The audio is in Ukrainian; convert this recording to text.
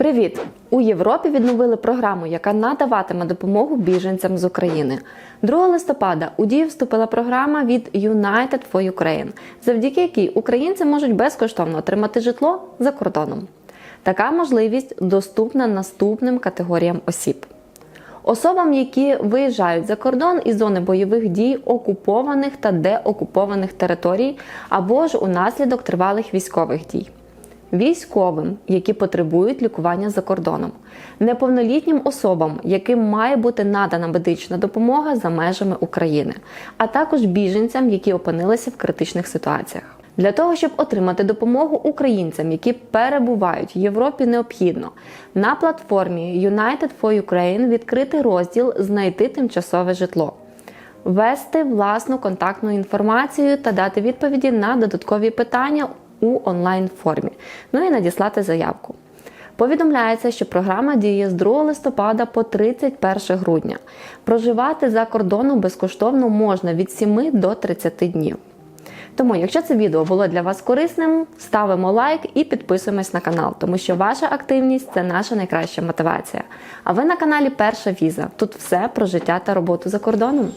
Привіт! У Європі відновили програму, яка надаватиме допомогу біженцям з України. 2 листопада у дію вступила програма від United for Ukraine, завдяки якій українці можуть безкоштовно отримати житло за кордоном. Така можливість доступна наступним категоріям осіб. Особам, які виїжджають за кордон із зони бойових дій окупованих та деокупованих територій, або ж унаслідок тривалих військових дій, військовим, які потребують лікування за кордоном, неповнолітнім особам, яким має бути надана медична допомога за межами України, а також біженцям, які опинилися в критичних ситуаціях. Для того, щоб отримати допомогу українцям, які перебувають в Європі, необхідно на платформі United for Ukraine відкрити розділ Знайти тимчасове житло, ввести власну контактну інформацію та дати відповіді на додаткові питання у онлайн формі, ну і надіслати заявку. Повідомляється, що програма діє з 2 листопада по 31 грудня. Проживати за кордоном безкоштовно можна від 7 до 30 днів. Тому, якщо це відео було для вас корисним, ставимо лайк і підписуємось на канал, тому що ваша активність це наша найкраща мотивація. А ви на каналі Перша Віза. Тут все про життя та роботу за кордоном.